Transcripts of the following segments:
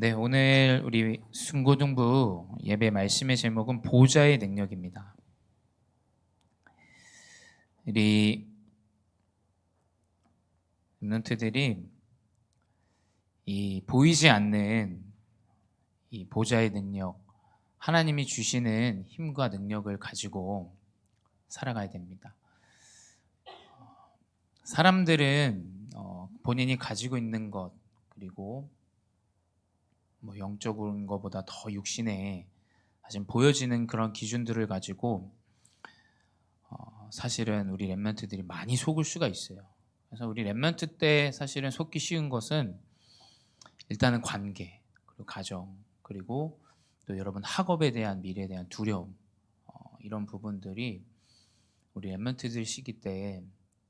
네, 오늘 우리 순고등부 예배 말씀의 제목은 보좌의 능력입니다. 우리 렘넌트들이 이 보이지 않는 이 보좌의 능력, 하나님이 주시는 힘과 능력을 가지고 살아가야 됩니다. 사람들은 어, 본인이 가지고 있는 것 그리고 뭐 영적인 것보다 더 육신에 사실 보여지는 그런 기준들을 가지고 어, 사실은 우리 랩런트들이 많이 속을 수가 있어요. 그래서 우리 랩런트 때 사실은 속기 쉬운 것은 일단은 관계 그리고 가정 그리고 또 여러분 학업에 대한 미래에 대한 두려움 어, 이런 부분들이 우리 랩런트들 시기 때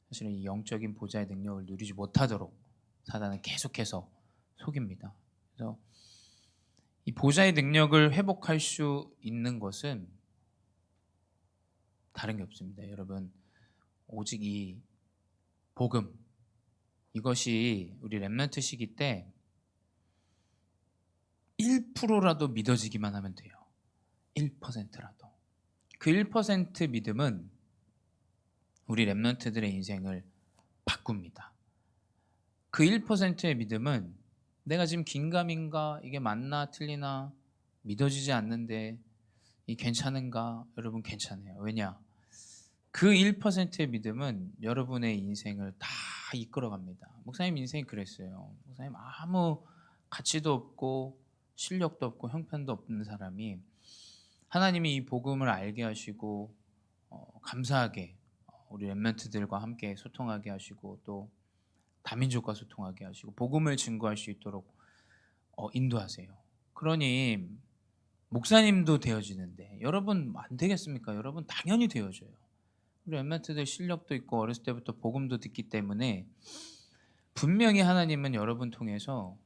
사실은 이 영적인 보좌의 능력을 누리지 못하도록 사단은 계속해서 속입니다. 그래서 이 보좌의 능력을 회복할 수 있는 것은 다른 게 없습니다. 여러분 오직 이 복음 이것이 우리 렘넌트 시기 때 1%라도 믿어지기만 하면 돼요. 1%라도. 그 1% 믿음은 우리 렘넌트들의 인생을 바꿉니다. 그 1%의 믿음은 내가 지금 긴가민가 이게 맞나 틀리나 믿어지지 않는데 이 괜찮은가 여러분 괜찮아요. 왜냐? 그 1%의 믿음은 여러분의 인생을 다 이끌어 갑니다. 목사님 인생이 그랬어요. 목사님 아무 가치도 없고 실력도 없고 형편도 없는 사람이 하나님이 이 복음을 알게 하시고 어, 감사하게 어, 우리 렘멘트들과 함께 소통하게 하시고 또 다민족과 소통하게 하시고 복음을 증거할 수 있도록 어, 인도하세요. 그러니 목사님도 되어지는데 여러분 안 되겠습니까? 여러분 당연히 되어져요. 우리 엠멘트들 실력도 있고 어렸을 때부터 복음도 듣기 때문에 분명히 하나님은 여러분 통해서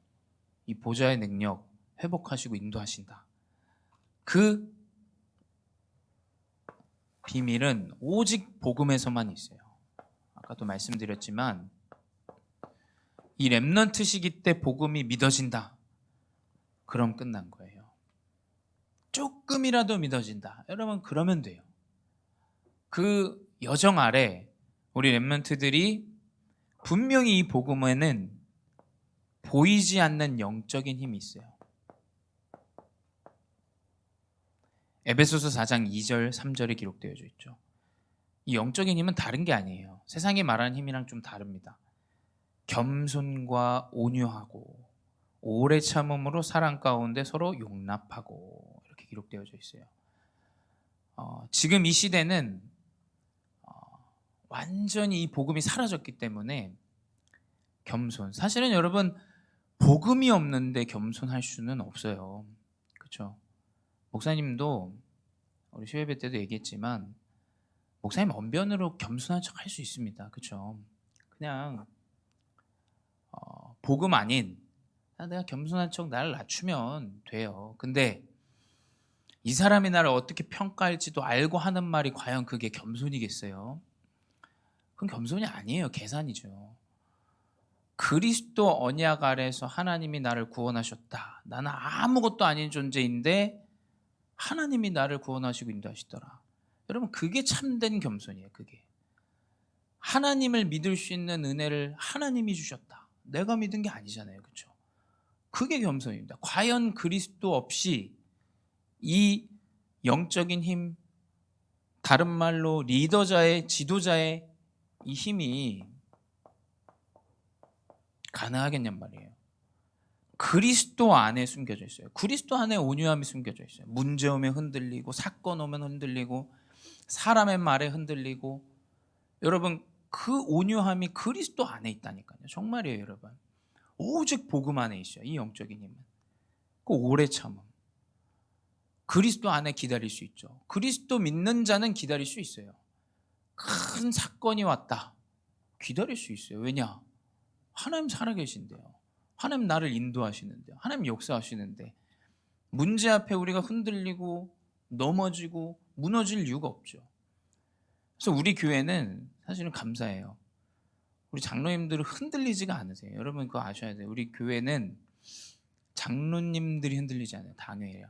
이 보좌의 능력 회복하시고 인도하신다. 그 비밀은 오직 복음에서만 있어요. 아까도 말씀드렸지만 이 렘넌트 시기 때 복음이 믿어진다. 그럼 끝난 거예요. 조금이라도 믿어진다. 여러분 그러면 돼요. 그 여정 아래 우리 렘넌트들이 분명히 이 복음에는 보이지 않는 영적인 힘이 있어요. 에베소서 4장 2절, 3절에 기록되어져 있죠. 이 영적인 힘은 다른 게 아니에요. 세상이 말하는 힘이랑 좀 다릅니다. 겸손과 온유하고 오래 참음으로 사랑 가운데 서로 용납하고 이렇게 기록되어져 있어요. 어, 지금 이 시대는 어, 완전히 이 복음이 사라졌기 때문에 겸손. 사실은 여러분 복음이 없는데 겸손할 수는 없어요. 그렇죠? 목사님도 우리 시회배 때도 얘기했지만 목사님 언변으로 겸손한 척 할 수 있습니다. 그렇죠? 그냥 어, 복음 아닌 아, 내가 겸손한 척 나를 낮추면 돼요. 근데 이 사람이 나를 어떻게 평가할지도 알고 하는 말이 과연 그게 겸손이겠어요? 그건 겸손이 아니에요. 계산이죠. 그리스도 언약 아래서 하나님이 나를 구원하셨다. 나는 아무것도 아닌 존재인데 하나님이 나를 구원하시고 인도하시더라. 여러분 그게 참된 겸손이에요. 그게 하나님을 믿을 수 있는 은혜를 하나님이 주셨다. 내가 믿은 게 아니잖아요. 그렇죠? 그게 겸손입니다. 과연 그리스도 없이 이 영적인 힘 다른 말로 리더자의 지도자의 이 힘이 가능하겠냔 말이에요. 그리스도 안에 숨겨져 있어요. 그리스도 안에 온유함이 숨겨져 있어요. 문제 오면 흔들리고 사건 오면 흔들리고 사람의 말에 흔들리고 여러분 그 온유함이 그리스도 안에 있다니까요. 정말이에요, 여러분. 오직 복음 안에 있어요. 이 영적인 힘은. 그 오래 참음. 그리스도 안에 기다릴 수 있죠. 그리스도 믿는 자는 기다릴 수 있어요. 큰 사건이 왔다. 기다릴 수 있어요. 왜냐? 하나님 살아계신데요. 하나님 나를 인도하시는데요. 하나님 역사하시는데 문제 앞에 우리가 흔들리고 넘어지고 무너질 이유가 없죠. 그래서 우리 교회는 사실은 감사해요. 우리 장로님들은 흔들리지가 않으세요. 여러분 그거 아셔야 돼요. 우리 교회는 장로님들이 흔들리지 않아요. 당회예요.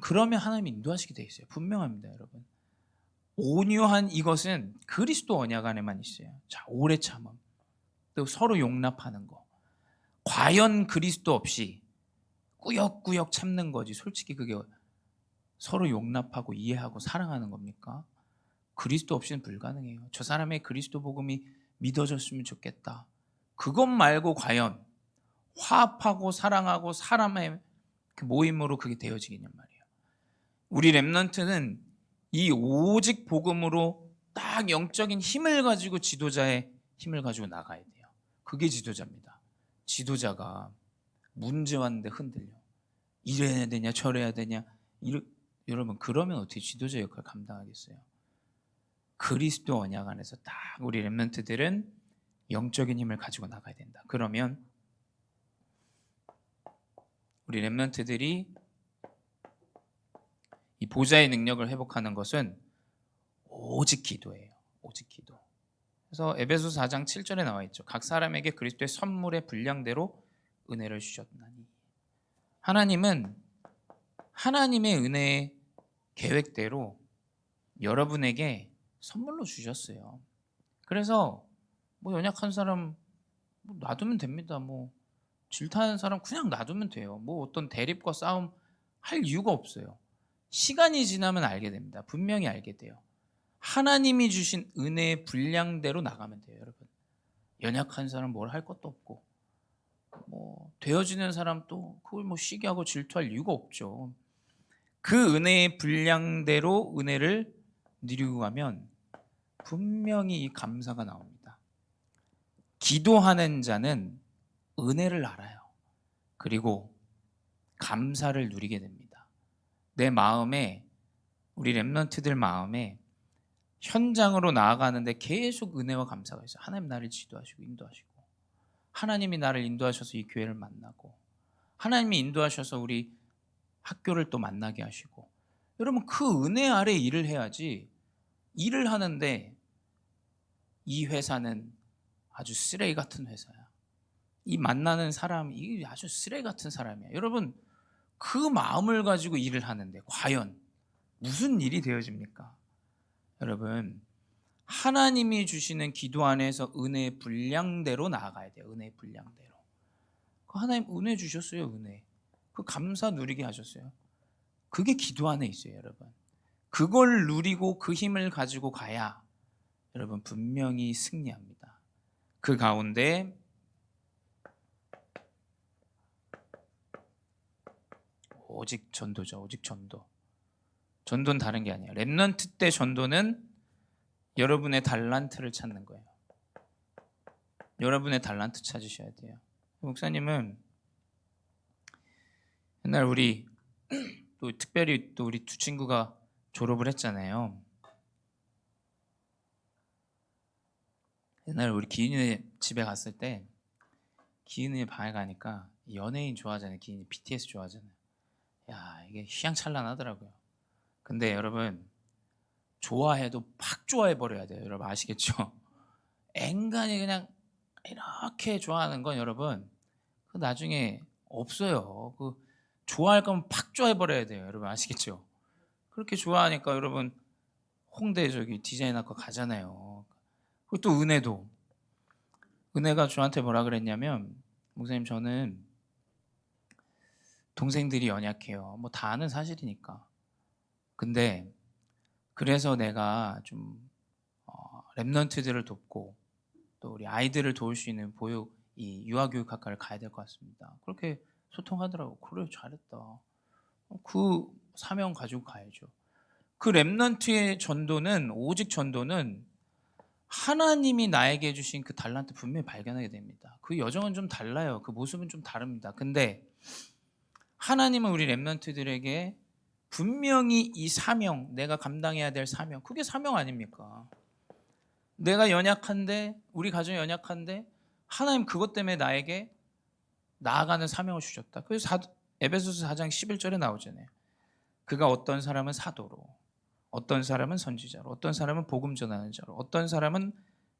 그러면 하나님이 인도하시게 돼 있어요. 분명합니다, 여러분. 온유한 이것은 그리스도 언약 안에만 있어요. 자, 오래 참음. 또 서로 용납하는 거. 과연 그리스도 없이 꾸역꾸역 참는 거지. 솔직히 그게 서로 용납하고 이해하고 사랑하는 겁니까? 그리스도 없이는 불가능해요. 저 사람의 그리스도 복음이 믿어졌으면 좋겠다. 그것 말고 과연 화합하고 사랑하고 사람의 그 모임으로 그게 되어지겠냔 말이에요. 우리 랩런트는 이 오직 복음으로 딱 영적인 힘을 가지고 지도자의 힘을 가지고 나가야 돼요. 그게 지도자입니다. 지도자가 문제 왔는데 흔들려. 이래야 되냐 저래야 되냐. 이러, 여러분 그러면 어떻게 지도자 역할 감당하겠어요? 그리스도 언약 안에서 딱 우리 랩런트들은 영적인 힘을 가지고 나가야 된다. 그러면 우리 랩런트들이 이 보좌의 능력을 회복하는 것은 오직 기도예요. 오직 기도. 그래서 에베소 4장 7절에 나와 있죠. 각 사람에게 그리스도의 선물의 분량대로 은혜를 주셨나니. 하나님은 하나님의 은혜의 계획대로 여러분에게 선물로 주셨어요. 그래서 뭐 연약한 사람 뭐 놔두면 됩니다. 뭐 질타하는 사람 그냥 놔두면 돼요. 뭐 어떤 대립과 싸움 할 이유가 없어요. 시간이 지나면 알게 됩니다. 분명히 알게 돼요. 하나님이 주신 은혜의 분량대로 나가면 돼요, 여러분. 연약한 사람 뭘 할 것도 없고, 뭐 되어지는 사람 또 그걸 뭐 시기하고 질투할 이유가 없죠. 그 은혜의 분량대로 은혜를 누리고 가면 분명히 이 감사가 나옵니다. 기도하는 자는 은혜를 알아요. 그리고 감사를 누리게 됩니다. 내 마음에 우리 랩런트들 마음에 현장으로 나아가는데 계속 은혜와 감사가 있어요. 하나님 나를 지도하시고 인도하시고 하나님이 나를 인도하셔서 이 교회를 만나고 하나님이 인도하셔서 우리 학교를 또 만나게 하시고 여러분 그 은혜 아래 일을 해야지 일을 하는데 이 회사는 아주 쓰레기 같은 회사야. 이 만나는 사람 이 아주 쓰레기 같은 사람이야. 여러분 그 마음을 가지고 일을 하는데 과연 무슨 일이 되어집니까? 여러분 하나님이 주시는 기도 안에서 은혜의 분량대로 나아가야 돼요. 은혜의 분량대로. 그 하나님 은혜 주셨어요. 은혜. 그 감사 누리게 하셨어요. 그게 기도 안에 있어요, 여러분. 그걸 누리고 그 힘을 가지고 가야 여러분 분명히 승리합니다. 그 가운데 오직 전도죠. 오직 전도. 전도는 다른 게 아니에요. 랩넌트 때 전도는 여러분의 달란트를 찾는 거예요. 여러분의 달란트 찾으셔야 돼요. 목사님은 옛날 우리 또 특별히 또 우리 두 친구가 졸업을 했잖아요. 옛날 우리 기인이 집에 갔을 때 기인이 방에 가니까 연예인 좋아하잖아요. 기인이 BTS 좋아하잖아요. 야 이게 휘황찬란하더라고요. 근데 여러분 좋아해도 팍 좋아해 버려야 돼요. 여러분 아시겠죠? 앵간히 그냥 이렇게 좋아하는 건 여러분 그 나중에 없어요. 그 좋아할 거면 팍 좋아해 버려야 돼요. 여러분 아시겠죠? 그렇게 좋아하니까 여러분 홍대 저기 디자인학과 가잖아요. 그리고 또 은혜도 은혜가 저한테 뭐라 그랬냐면 목사님 저는 동생들이 연약해요. 뭐 다 아는 사실이니까. 근데 그래서 내가 좀 어, 랩런트들을 돕고 또 우리 아이들을 도울 수 있는 보육 이 유아교육학과를 가야 될 것 같습니다. 그렇게 소통하더라고. 그래 잘했다. 어, 그 사명 가지고 가야죠. 그 랩런트의 전도는 오직 전도는 하나님이 나에게 주신 그 달란트 분명히 발견하게 됩니다. 그 여정은 좀 달라요. 그 모습은 좀 다릅니다. 근데 하나님은 우리 랩런트들에게 분명히 이 사명, 내가 감당해야 될 사명, 그게 사명 아닙니까? 내가 연약한데, 우리 가정이 연약한데, 하나님 그것 때문에 나에게 나아가는 사명을 주셨다. 그래서 사, 에베소서 4장 11절에 나오잖아요. 그가 어떤 사람은 사도로, 어떤 사람은 선지자로, 어떤 사람은 복음 전하는 자로, 어떤 사람은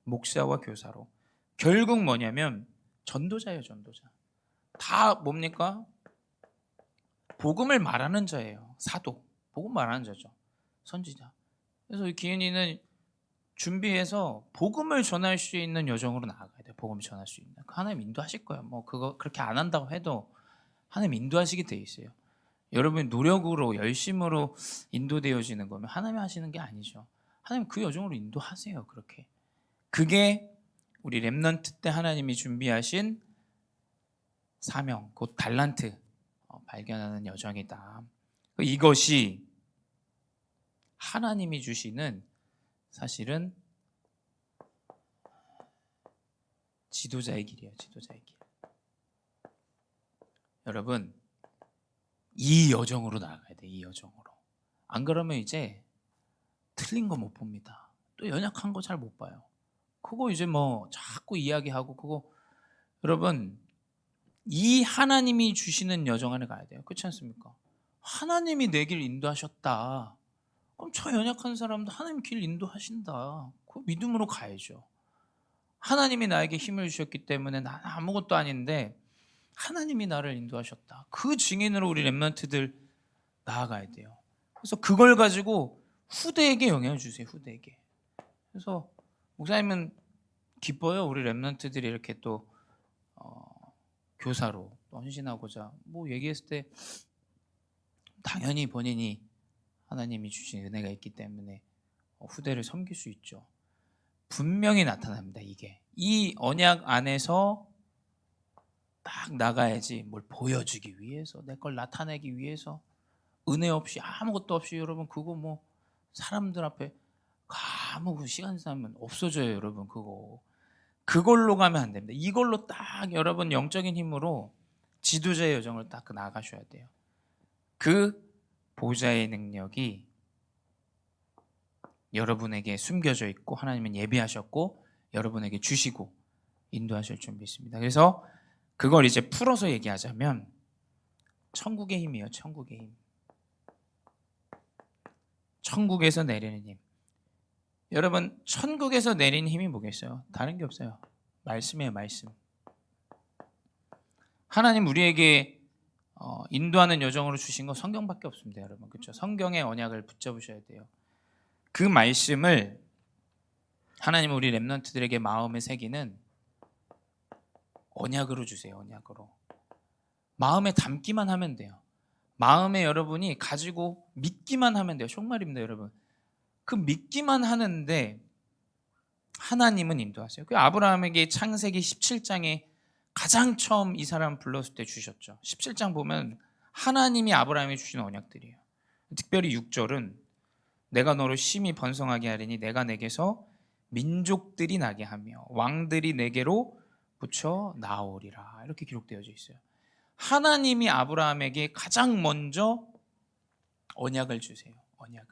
목사와 교사로. 결국 뭐냐면 전도자예요, 전도자. 다 뭡니까? 복음을 말하는 자예요. 사도. 복음 말하는 자죠. 선지자. 그래서 이 기은이는 준비해서 복음을 전할 수 있는 여정으로 나아가야 돼요. 복음을 전할 수 있는. 하나님 인도하실 거예요. 뭐 그거 그렇게 안 한다고 해도 하나님 인도하시게 돼 있어요. 여러분 노력으로 열심으로 인도되어지는 거면 하나님 하시는 게 아니죠. 하나님 그 여정으로 인도하세요. 그렇게. 그게 우리 렘넌트 때 하나님이 준비하신 사명, 곧 달란트 어, 발견하는 여정이다. 이것이 하나님이 주시는 사실은 지도자의 길이에요. 지도자의 길. 여러분 이 여정으로 나가야 돼. 이 여정으로. 안 그러면 이제 틀린 거 못 봅니다. 또 연약한 거 잘 못 봐요. 그거 이제 뭐 자꾸 이야기하고 그거 여러분 이 하나님이 주시는 여정 안에 가야 돼요. 그렇지 않습니까? 하나님이 내 길 인도하셨다. 그럼 저 연약한 사람도 하나님 길 인도하신다. 그 믿음으로 가야죠. 하나님이 나에게 힘을 주셨기 때문에 나는 아무것도 아닌데 하나님이 나를 인도하셨다. 그 증인으로 우리 랩런트들 나아가야 돼요. 그래서 그걸 가지고 후대에게 영향을 주세요. 후대에게. 그래서 목사님은 기뻐요. 우리 랩런트들이 이렇게 또 어, 교사로 또 헌신하고자 뭐 얘기했을 때 당연히 본인이 하나님이 주신 은혜가 있기 때문에 어, 후대를 섬길 수 있죠. 분명히 나타납니다. 이게. 이 언약 안에서 딱 나가야지 뭘 보여주기 위해서 내 걸 나타내기 위해서 은혜 없이 아무것도 없이 여러분 그거 뭐 사람들 앞에 아무 시간 싸면 없어져요 여러분 그거. 그걸로 가면 안 됩니다. 이걸로 딱 여러분 영적인 힘으로 지도자의 여정을 딱 나가셔야 돼요. 그 보좌의 능력이 여러분에게 숨겨져 있고 하나님은 예비하셨고 여러분에게 주시고 인도하실 준비 있습니다 그래서 그걸 이제 풀어서 얘기하자면 천국의 힘이에요. 천국의 힘. 천국에서 내리는 힘. 여러분 천국에서 내리는 힘이 뭐겠어요? 다른 게 없어요. 말씀이에요, 말씀. 하나님 우리에게 어, 인도하는 여정으로 주신 거 성경밖에 없습니다, 여러분. 그렇죠? 성경의 언약을 붙잡으셔야 돼요. 그 말씀을 하나님 우리 렘넌트들에게 마음에 새기는 언약으로 주세요. 언약으로. 마음에 담기만 하면 돼요. 마음에 여러분이 가지고 믿기만 하면 돼요. 정말입니다, 여러분. 그 믿기만 하는데 하나님은 인도하세요. 그 아브라함에게 창세기 17장에 가장 처음 이 사람 불렀을 때 주셨죠. 17장 보면 하나님이 아브라함에 주신 언약들이에요. 특별히 6절은 내가 너를 심히 번성하게 하리니 내가 내게서 민족들이 나게 하며 왕들이 내게로 붙여 나오리라 이렇게 기록되어져 있어요. 하나님이 아브라함에게 가장 먼저 언약을 주세요. 언약을.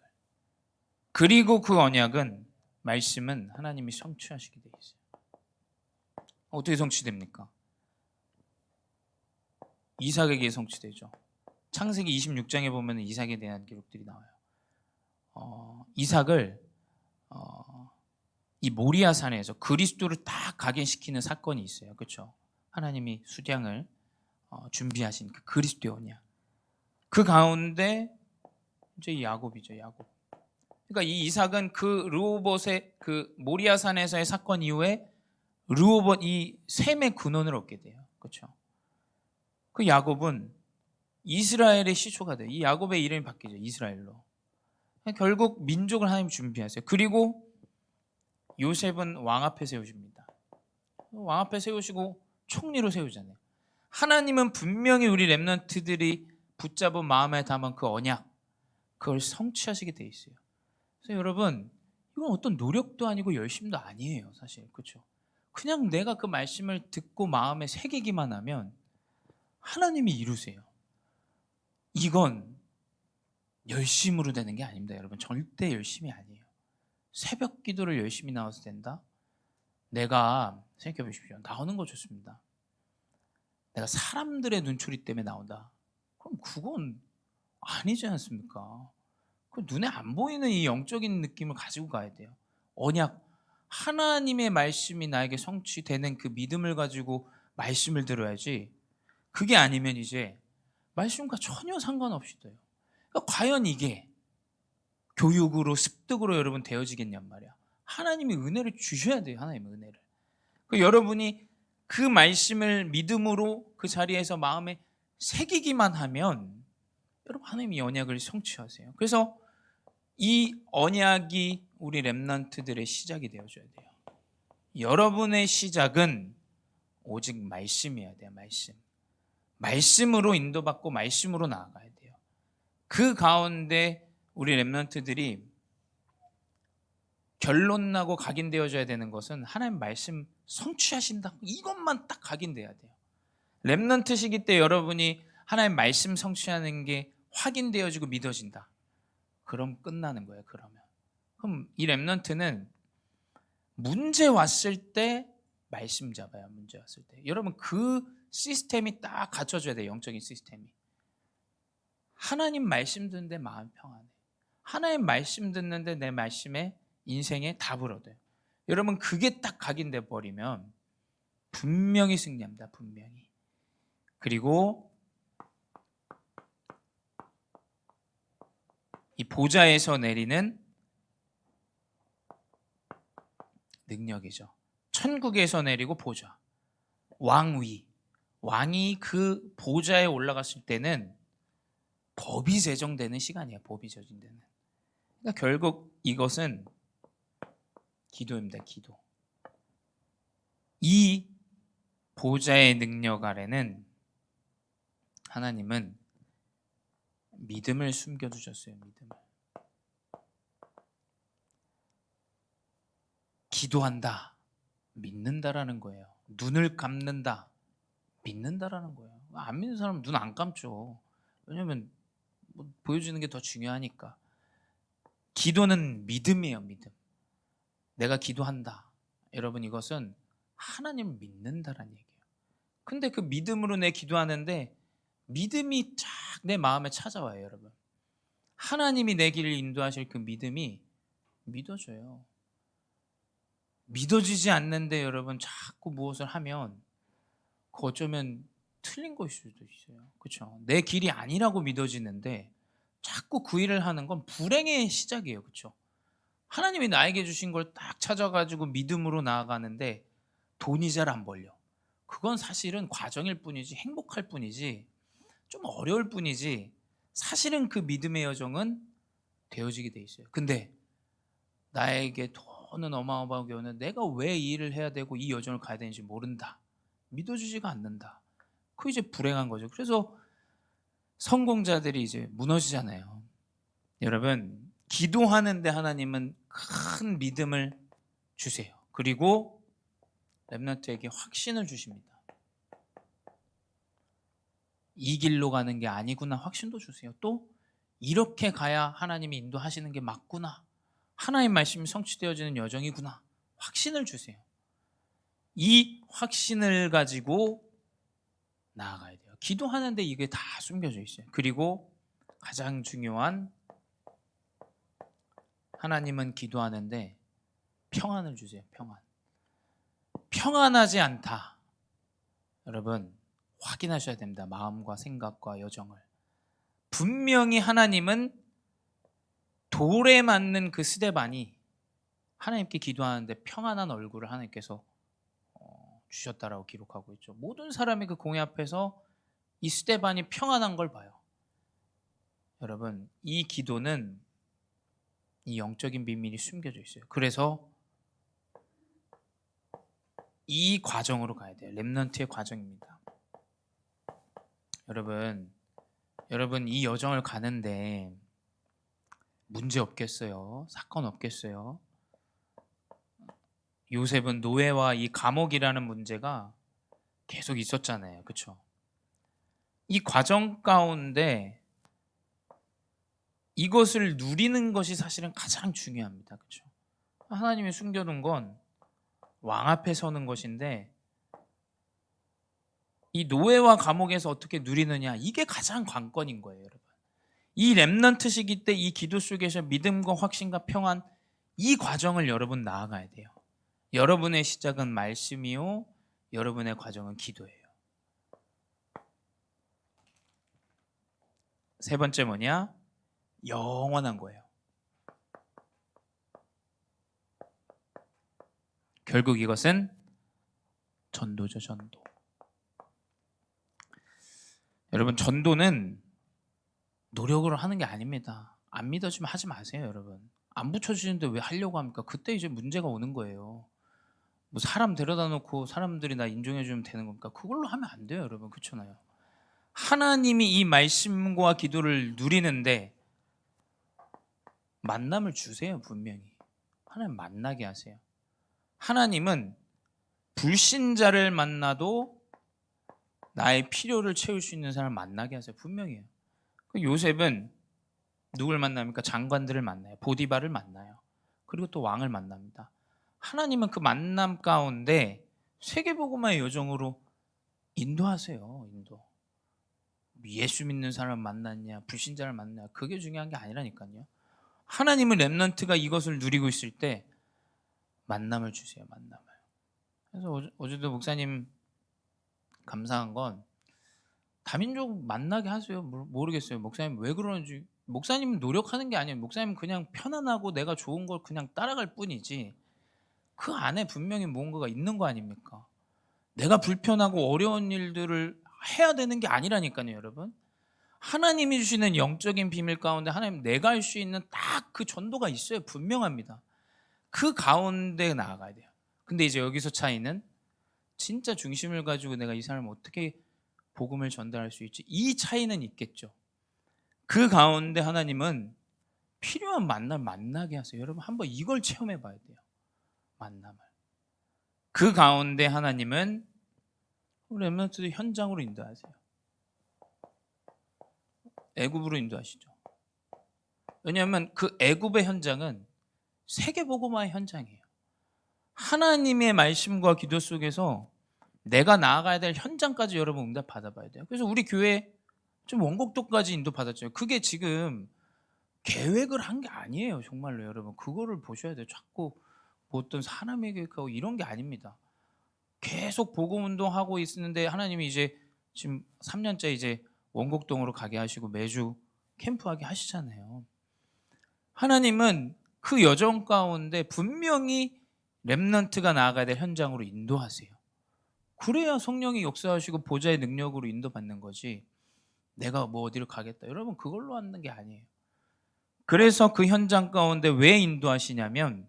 그리고 그 언약은 말씀은 하나님이 성취하시게 돼 있어요. 어떻게 성취됩니까? 이삭에게 성취되죠. 창세기 26장에 보면 이삭에 대한 기록들이 나와요. 어, 이삭을 어, 이 모리아 산에서 그리스도를 딱 각인시키는 사건이 있어요. 그렇죠? 하나님이 수량을 어, 준비하신 그 그리스도의 언약. 그 가운데 이제 이 야곱이죠, 야곱. 그러니까 이 이삭은 그 르호봇의 그 모리아 산에서의 사건 이후에 르호봇 이 셈의 근원을 얻게 돼요. 그렇죠? 그 야곱은 이스라엘의 시초가 돼요. 이 야곱의 이름이 바뀌죠. 이스라엘로. 결국 민족을 하나님 준비하세요. 그리고 요셉은 왕 앞에 세우십니다. 왕 앞에 세우시고 총리로 세우잖아요. 하나님은 분명히 우리 렘넌트들이 붙잡은 마음에 담은 그 언약 그걸 성취하시게 돼 있어요. 그래서 여러분 이건 어떤 노력도 아니고 열심도 아니에요, 사실. 그렇죠? 그냥 내가 그 말씀을 듣고 마음에 새기기만 하면 하나님이 이루세요. 이건 열심으로 되는 게 아닙니다, 여러분. 절대 열심이 아니에요. 새벽 기도를 열심히 나와서 된다? 내가 생각해 보십시오. 나오는 거 좋습니다. 내가 사람들의 눈초리 때문에 나온다. 그럼 그건 아니지 않습니까? 그 눈에 안 보이는 이 영적인 느낌을 가지고 가야 돼요. 언약 하나님의 말씀이 나에게 성취되는 그 믿음을 가지고 말씀을 들어야지. 그게 아니면 이제 말씀과 전혀 상관없이 돼요. 과연 이게 교육으로 습득으로 여러분 되어지겠냔 말이야. 하나님이 은혜를 주셔야 돼요. 하나님의 은혜를. 그 여러분이 그 말씀을 믿음으로 그 자리에서 마음에 새기기만 하면 여러분 하나님이 언약을 성취하세요. 그래서 이 언약이 우리 렘넌트들의 시작이 되어줘야 돼요. 여러분의 시작은 오직 말씀이어야 돼요. 말씀. 말씀으로 인도받고 말씀으로 나아가야 돼요. 그 가운데 우리 렘넌트들이 결론 나고 각인되어져야 되는 것은 하나님 말씀 성취하신다. 이것만 딱 각인돼야 돼요. 렘넌트 시기 때 여러분이 하나님 말씀 성취하는 게 확인되어지고 믿어진다. 그럼 끝나는 거예요. 그러면. 그럼 이 렘넌트는 문제 왔을 때 말씀 잡아요. 문제 왔을 때. 여러분 그 시스템이 딱 갖춰져야 돼요. 영적인 시스템이. 하나님 말씀 듣는데 마음 평안해. 하나님 말씀 듣는데 내 말씀에 인생에 답을 얻어요. 여러분 그게 딱 각인돼 버리면 분명히 승리합니다. 분명히. 그리고 이 보좌에서 내리는 능력이죠. 천국에서 내리고 보좌. 왕위. 왕이 그 보좌에 올라갔을 때는 법이 제정되는 시간이에요. 법이 제정되는. 그러니까 결국 이것은 기도입니다. 기도. 이 보좌의 능력 아래는 하나님은 믿음을 숨겨 두셨어요. 믿음을. 기도한다. 믿는다라는 거예요. 눈을 감는다. 믿는다라는 거예요. 안 믿는 사람은 눈 안 감죠. 왜냐면 뭐 보여주는 게 더 중요하니까. 기도는 믿음이에요, 믿음. 내가 기도한다. 여러분 이것은 하나님을 믿는다라는 얘기예요. 근데 그 믿음으로 내 기도하는데 믿음이 쫙 내 마음에 찾아와요, 여러분. 하나님이 내 길을 인도하실 그 믿음이 믿어져요. 믿어지지 않는데 여러분 자꾸 무엇을 하면 그 어쩌면 틀린 것일 수도 있어요. 그렇죠? 내 길이 아니라고 믿어지는데 자꾸 그 일을 하는 건 불행의 시작이에요. 그렇죠? 하나님이 나에게 주신 걸 딱 찾아가지고 믿음으로 나아가는데 돈이 잘 안 벌려. 그건 사실은 과정일 뿐이지 행복할 뿐이지 좀 어려울 뿐이지 사실은 그 믿음의 여정은 되어지게 돼 있어요. 근데 나에게 돈은 어마어마하게 오는 내가 왜 이 일을 해야 되고 이 여정을 가야 되는지 모른다. 믿어주지가 않는다. 그 이제 불행한 거죠. 그래서 성공자들이 이제 무너지잖아요. 여러분 기도하는데 하나님은 큰 믿음을 주세요. 그리고 렘넌트에게 확신을 주십니다. 이 길로 가는 게 아니구나 확신도 주세요. 또 이렇게 가야 하나님이 인도하시는 게 맞구나. 하나님 말씀이 성취되어지는 여정이구나. 확신을 주세요. 이 확신을 가지고 나아가야 돼요. 기도하는데 이게 다 숨겨져 있어요. 그리고 가장 중요한 하나님은 기도하는데 평안을 주세요. 평안. 평안하지 않다. 여러분 확인하셔야 됩니다. 마음과 생각과 여정을. 분명히 하나님은 돌에 맞는 그 스데반이 하나님께 기도하는데 평안한 얼굴을 하나님께서 어, 주셨다라고 기록하고 있죠. 모든 사람이 그 공회 앞에서 이 스데반이 평안한 걸 봐요. 여러분, 이 기도는 이 영적인 비밀이 숨겨져 있어요. 그래서 이 과정으로 가야 돼요. 렘넌트의 과정입니다. 여러분, 여러분 이 여정을 가는데 문제 없겠어요? 사건 없겠어요? 요셉은 노예와 이 감옥이라는 문제가 계속 있었잖아요. 그렇죠? 이 과정 가운데 이것을 누리는 것이 사실은 가장 중요합니다. 그렇죠? 하나님이 숨겨둔 건 왕 앞에 서는 것인데 이 노예와 감옥에서 어떻게 누리느냐 이게 가장 관건인 거예요, 여러분. 이 렘넌트 시기 때 이 기도 속에서 믿음과 확신과 평안 이 과정을 여러분 나아가야 돼요. 여러분의 시작은 말씀이요, 여러분의 과정은 기도예요. 세 번째 뭐냐? 영원한 거예요. 결국 이것은 전도죠, 전도. 여러분, 전도는 노력으로 하는 게 아닙니다. 안 믿어지면 하지 마세요, 여러분. 안 붙여주시는데 왜 하려고 합니까? 그때 이제 문제가 오는 거예요. 뭐 사람 데려다 놓고 사람들이 나 인정해 주면 되는 겁니까? 그걸로 하면 안 돼요, 여러분. 그렇잖아요. 하나님이 이 말씀과 기도를 누리는데 만남을 주세요, 분명히. 하나님 만나게 하세요. 하나님은 불신자를 만나도 나의 필요를 채울 수 있는 사람을 만나게 하세요. 분명해요. 그 요셉은 누굴 만납니까? 장관들을 만나요. 보디바를 만나요. 그리고 또 왕을 만납니다. 하나님은 그 만남 가운데 세계복음화의 여정으로 인도하세요. 인도. 예수 믿는 사람 만났냐, 불신자를 만났냐, 그게 중요한 게 아니라니까요. 하나님은 렘넌트가 이것을 누리고 있을 때 만남을 주세요. 만남을. 그래서 어제, 어제도 목사님 감사한 건 다민족 만나게 하세요. 모르- 모르겠어요. 목사님 왜 그러는지. 목사님은 노력하는 게 아니에요. 목사님은 그냥 편안하고 내가 좋은 걸 그냥 따라갈 뿐이지. 그 안에 분명히 무언가가 있는 거 아닙니까? 내가 불편하고 어려운 일들을 해야 되는 게 아니라니까요, 여러분. 하나님이 주시는 영적인 비밀 가운데 하나님 내가 할 수 있는 딱 그 전도가 있어요. 분명합니다. 그 가운데 나아가야 돼요. 근데 이제 여기서 차이는 진짜 중심을 가지고 내가 이 사람을 어떻게 복음을 전달할 수 있지? 이 차이는 있겠죠. 그 가운데 하나님은 필요한 만남 만나게 하세요. 여러분 한번 이걸 체험해 봐야 돼요. 만남을. 그 가운데 하나님은 우리 렘넌트들 현장으로 인도하세요. 애굽으로 인도하시죠. 왜냐하면 그 애굽의 현장은 세계복음화의 현장이에요. 하나님의 말씀과 기도 속에서 내가 나아가야 될 현장까지 여러분 응답 받아봐야 돼요. 그래서 우리 교회 좀 원곡도까지 인도 받았죠. 그게 지금 계획을 한 게 아니에요. 정말로 여러분 그거를 보셔야 돼요. 자꾸 뭐 어떤 사람의 계획하고 이런 게 아닙니다. 계속 복음 운동하고 있는데 하나님이 이제 지금 3년째 이제 원곡동으로 가게 하시고 매주 캠프하게 하시잖아요. 하나님은 그 여정 가운데 분명히 렘넌트가 나아가야 될 현장으로 인도하세요. 그래야 성령이 역사하시고 보좌의 능력으로 인도받는 거지. 내가 뭐 어디를 가겠다. 여러분 그걸로 하는 게 아니에요. 그래서 그 현장 가운데 왜 인도하시냐면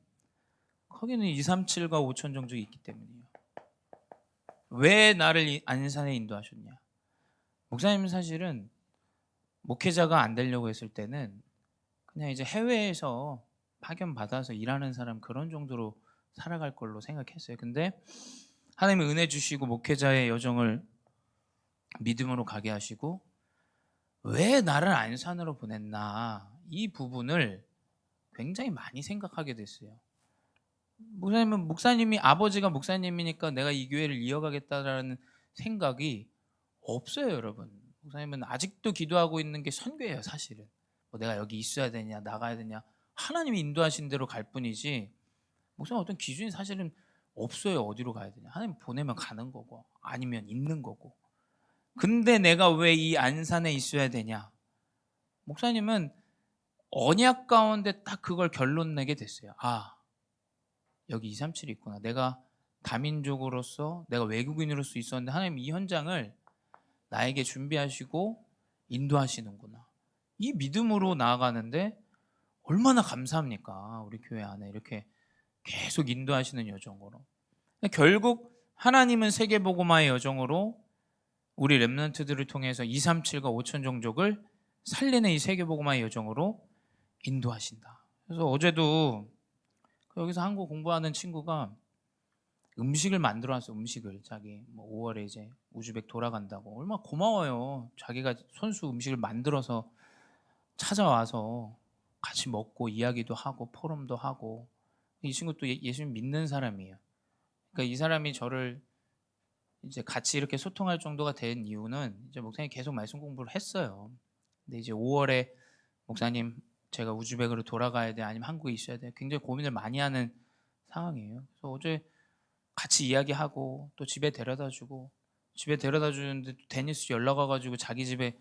거기는 2, 3, 7과 5천 정적이 있기 때문이에요. 왜 나를 이 안산에 인도하셨냐? 목사님 사실은 목회자가 안 되려고 했을 때는 그냥 이제 해외에서 파견 받아서 일하는 사람 그런 정도로 살아갈 걸로 생각했어요. 근데 하나님이 은혜 주시고 목회자의 여정을 믿음으로 가게 하시고 왜 나를 안산으로 보냈나 이 부분을 굉장히 많이 생각하게 됐어요. 목사님은 목사님이 아버지가 목사님이니까 내가 이 교회를 이어가겠다라는 생각이 없어요, 여러분. 목사님은 아직도 기도하고 있는 게 선교예요, 사실은. 뭐 내가 여기 있어야 되냐, 나가야 되냐. 하나님이 인도하신 대로 갈 뿐이지. 목사님 어떤 기준이 사실은 없어요. 어디로 가야 되냐. 하나님 보내면 가는 거고, 아니면 있는 거고. 근데 내가 왜 이 안산에 있어야 되냐? 목사님은 언약 가운데 딱 그걸 결론 내게 됐어요. 아, 여기 237이 있구나. 내가 다민족으로서 내가 외국인으로서 있었는데 하나님 이 현장을 나에게 준비하시고 인도하시는구나. 이 믿음으로 나아가는데 얼마나 감사합니까? 우리 교회 안에 이렇게 계속 인도하시는 여정으로. 결국 하나님은 세계복음화의 여정으로 우리 렘넌트들을 통해서 2, 3, 7과 5천 종족을 살리는 이 세계복음화의 여정으로 인도하신다. 그래서 어제도 여기서 한국 공부하는 친구가 음식을 만들어 왔어 음식을. 자기 뭐 5월에 이제 우즈벡 돌아간다고. 얼마나 고마워요. 자기가 손수 음식을 만들어서 찾아와서 같이 먹고 이야기도 하고 포럼도 하고. 이 친구 또 예- 예수님 믿는 사람이에요. 그러니까 이 사람이 저를 이제 같이 이렇게 소통할 정도가 된 이유는 이제 목사님 계속 말씀 공부를 했어요. 근데 이제 5월에 목사님 제가 우즈벡으로 돌아가야 돼 아니면 한국에 있어야 돼 굉장히 고민을 많이 하는 상황이에요. 그래서 어제 같이 이야기하고 또 집에 데려다 주고 집에 데려다 주는데 또 데니스 연락 와가지고 자기 집에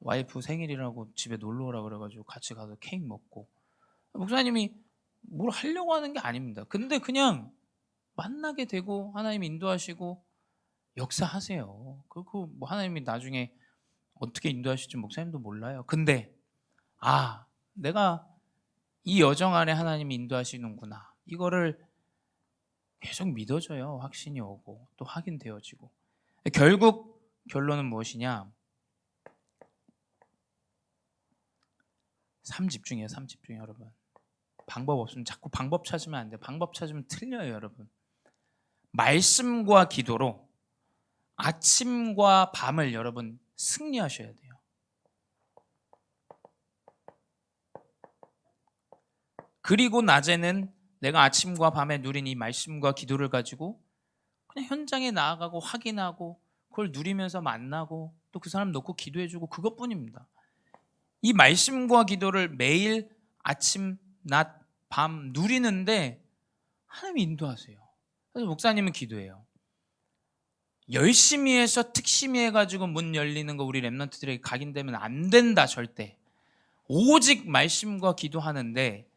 와이프 생일이라고 집에 놀러 오라 그래가지고 같이 가서 케이크 먹고 목사님이 뭘 하려고 하는 게 아닙니다. 근데 그냥 만나게 되고 하나님 인도하시고 역사하세요. 그리고 뭐 하나님이 나중에 어떻게 인도하실지 목사님도 몰라요. 근데 아 내가 이 여정 안에 하나님이 인도하시는구나. 이거를 계속 믿어져요. 확신이 오고 또 확인되어지고 결국 결론은 무엇이냐? 삼 집중이에요. 삼 집중 여러분. 방법 없으면 자꾸 방법 찾으면 안 돼. 방법 찾으면 틀려요, 여러분. 말씀과 기도로 아침과 밤을 여러분 승리하셔야 돼요. 그리고 낮에는 내가 아침과 밤에 누린 이 말씀과 기도를 가지고 그냥 현장에 나아가고 확인하고 그걸 누리면서 만나고 또 그 사람 놓고 기도해주고 그것뿐입니다. 이 말씀과 기도를 매일 아침, 낮, 밤 누리는데 하나님이 인도하세요. 그래서 목사님은 기도해요. 열심히 해서 특심히 해가지고 문 열리는 거 우리 랩런트들에게 각인되면 안 된다 절대. 오직 말씀과 기도하는데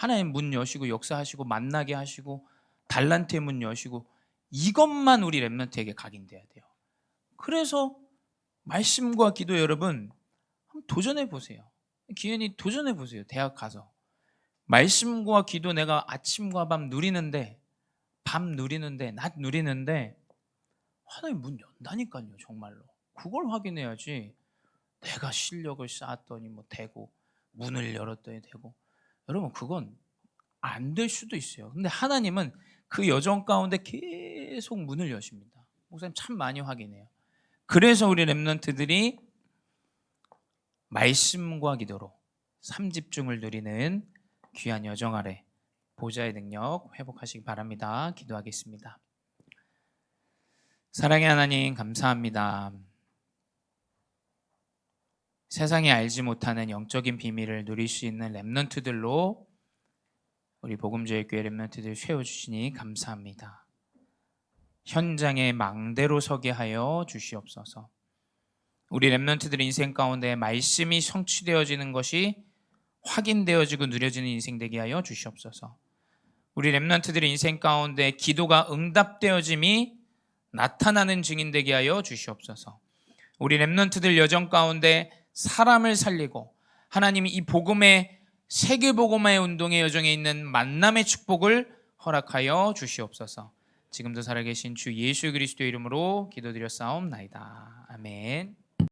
하나님 문 여시고 역사하시고 만나게 하시고 달란트의 문 여시고 이것만 우리 랩런트에게 각인돼야 돼요. 그래서 말씀과 기도 여러분 한번 도전해 보세요. 기현이 도전해 보세요. 대학 가서 말씀과 기도 내가 아침과 밤 누리는데 밤 누리는데 낮 누리는데 하나님 문 연다니까요 정말로 그걸 확인해야지 내가 실력을 쌓았더니 뭐 되고 문을 열었더니 되고 여러분 그건 안 될 수도 있어요 근데 하나님은 그 여정 가운데 계속 문을 여십니다 목사님 참 많이 확인해요 그래서 우리 랩런트들이 말씀과 기도로 삼집중을 누리는 귀한 여정 아래 보좌의 능력 회복하시기 바랍니다. 기도하겠습니다. 사랑의 하나님 감사합니다. 세상이 알지 못하는 영적인 비밀을 누릴 수 있는 렘넌트들로 우리 복음제의 교회 렘넌트들 세워 주시니 감사합니다. 현장에 망대로 서게 하여 주시옵소서. 우리 렘넌트들 인생 가운데 말씀이 성취되어지는 것이 확인되어지고 누려지는 인생 되게 하여 주시옵소서. 우리 렘넌트들의 인생 가운데 기도가 응답되어짐이 나타나는 증인 되게 하여 주시옵소서. 우리 렘넌트들 여정 가운데 사람을 살리고 하나님이 이 복음의 세계 복음의 운동의 여정에 있는 만남의 축복을 허락하여 주시옵소서. 지금도 살아계신 주 예수 그리스도의 이름으로 기도드렸사옵나이다. 아멘.